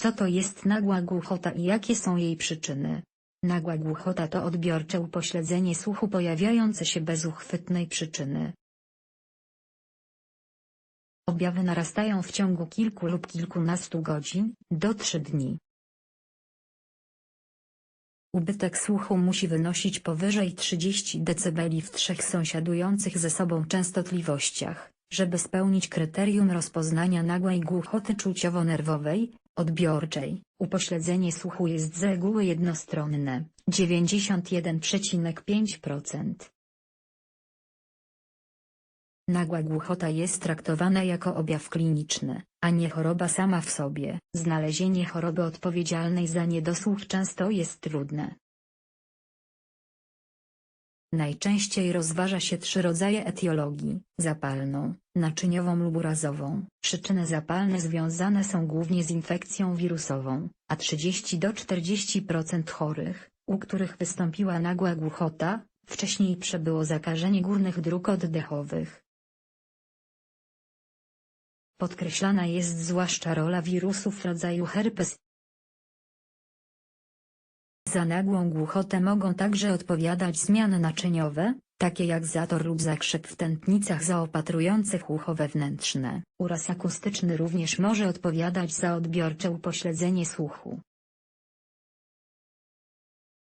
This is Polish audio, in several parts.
Co to jest nagła głuchota i jakie są jej przyczyny? Nagła głuchota to odbiorcze upośledzenie słuchu pojawiające się bez uchwytnej przyczyny. Objawy narastają w ciągu kilku lub kilkunastu godzin, do 3 dni. Ubytek słuchu musi wynosić powyżej 30 dB w trzech sąsiadujących ze sobą częstotliwościach, żeby spełnić kryterium rozpoznania nagłej głuchoty czuciowo-nerwowej, odbiorczej. Upośledzenie słuchu jest z reguły jednostronne, 91,5%. Nagła głuchota jest traktowana jako objaw kliniczny, a nie choroba sama w sobie. Znalezienie choroby odpowiedzialnej za niedosłuch często jest trudne. Najczęściej rozważa się trzy rodzaje etiologii, zapalną, naczyniową lub urazową. Przyczyny zapalne związane są głównie z infekcją wirusową, a 30 do 40% chorych, u których wystąpiła nagła głuchota, wcześniej przebyło zakażenie górnych dróg oddechowych. Podkreślana jest zwłaszcza rola wirusów rodzaju herpes. Za nagłą głuchotę mogą także odpowiadać zmiany naczyniowe, takie jak zator lub zakrzep w tętnicach zaopatrujących ucho wewnętrzne. Uraz akustyczny również może odpowiadać za odbiorcze upośledzenie słuchu.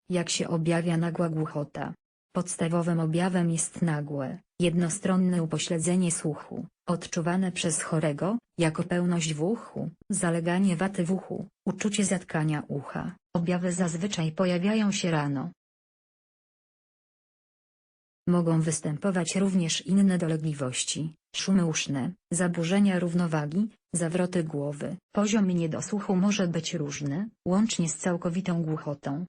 Jak się objawia nagła głuchota? Podstawowym objawem jest nagłe, jednostronne upośledzenie słuchu, odczuwane przez chorego, jako pełność w uchu, zaleganie waty w uchu, uczucie zatkania ucha. Objawy zazwyczaj pojawiają się rano. Mogą występować również inne dolegliwości, szumy uszne, zaburzenia równowagi, zawroty głowy. Poziom niedosłuchu może być różny, łącznie z całkowitą głuchotą.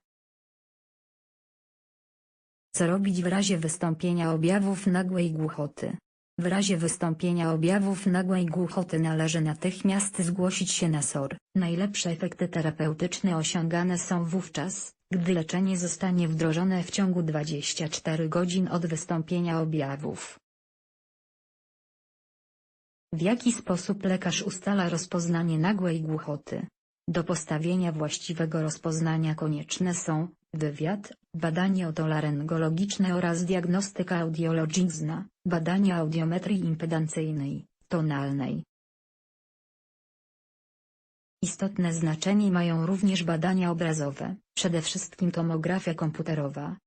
Co robić w razie wystąpienia objawów nagłej głuchoty? W razie wystąpienia objawów nagłej głuchoty należy natychmiast zgłosić się na SOR. Najlepsze efekty terapeutyczne osiągane są wówczas, gdy leczenie zostanie wdrożone w ciągu 24 godzin od wystąpienia objawów. W jaki sposób lekarz ustala rozpoznanie nagłej głuchoty? Do postawienia właściwego rozpoznania konieczne są wywiad, badanie otolaryngologiczne oraz diagnostyka audiologiczna, badania audiometrii impedancyjnej, tonalnej. Istotne znaczenie mają również badania obrazowe, przede wszystkim tomografia komputerowa.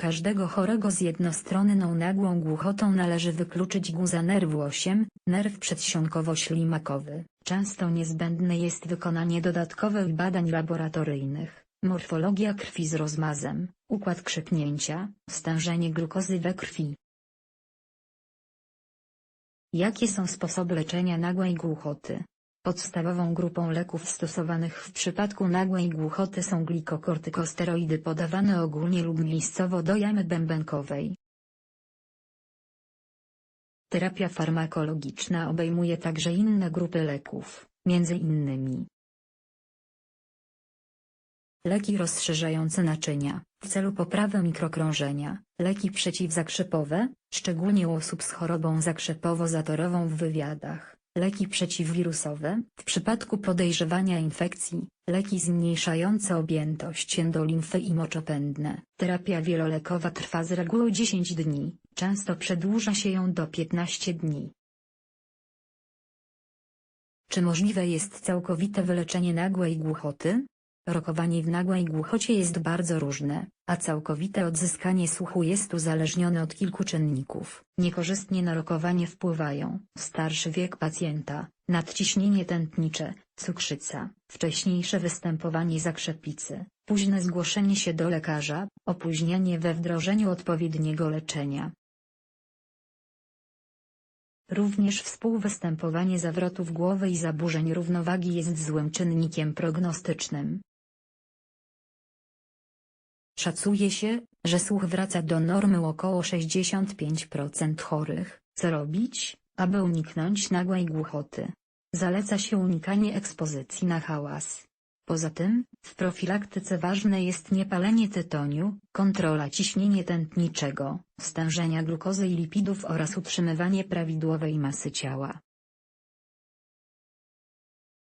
Każdego chorego z jednostronną nagłą głuchotą należy wykluczyć guza nerwu 8, nerw przedsionkowo-ślimakowy. Często niezbędne jest wykonanie dodatkowych badań laboratoryjnych, morfologia krwi z rozmazem, układ krzepnięcia, stężenie glukozy we krwi. Jakie są sposoby leczenia nagłej głuchoty? Podstawową grupą leków stosowanych w przypadku nagłej głuchoty są glikokortykosteroidy podawane ogólnie lub miejscowo do jamy bębenkowej. Terapia farmakologiczna obejmuje także inne grupy leków, między innymi Leki rozszerzające naczynia, w celu poprawy mikrokrążenia, leki przeciwzakrzepowe, szczególnie u osób z chorobą zakrzepowo-zatorową w wywiadach, leki przeciwwirusowe, w przypadku podejrzewania infekcji, leki zmniejszające objętość endolimfy i moczopędne. Terapia wielolekowa trwa z reguły 10 dni, często przedłuża się ją do 15 dni. Czy możliwe jest całkowite wyleczenie nagłej głuchoty? Rokowanie w nagłej głuchocie jest bardzo różne, a całkowite odzyskanie słuchu jest uzależnione od kilku czynników. Niekorzystnie na rokowanie wpływają starszy wiek pacjenta, nadciśnienie tętnicze, cukrzyca, wcześniejsze występowanie zakrzepicy, późne zgłoszenie się do lekarza, opóźnienie we wdrożeniu odpowiedniego leczenia. Również współwystępowanie zawrotów głowy i zaburzeń równowagi jest złym czynnikiem prognostycznym. Szacuje się, że słuch wraca do normy u około 65% chorych. Co robić, aby uniknąć nagłej głuchoty? Zaleca się unikanie ekspozycji na hałas. Poza tym, w profilaktyce ważne jest niepalenie tytoniu, kontrola ciśnienia tętniczego, stężenia glukozy i lipidów oraz utrzymywanie prawidłowej masy ciała.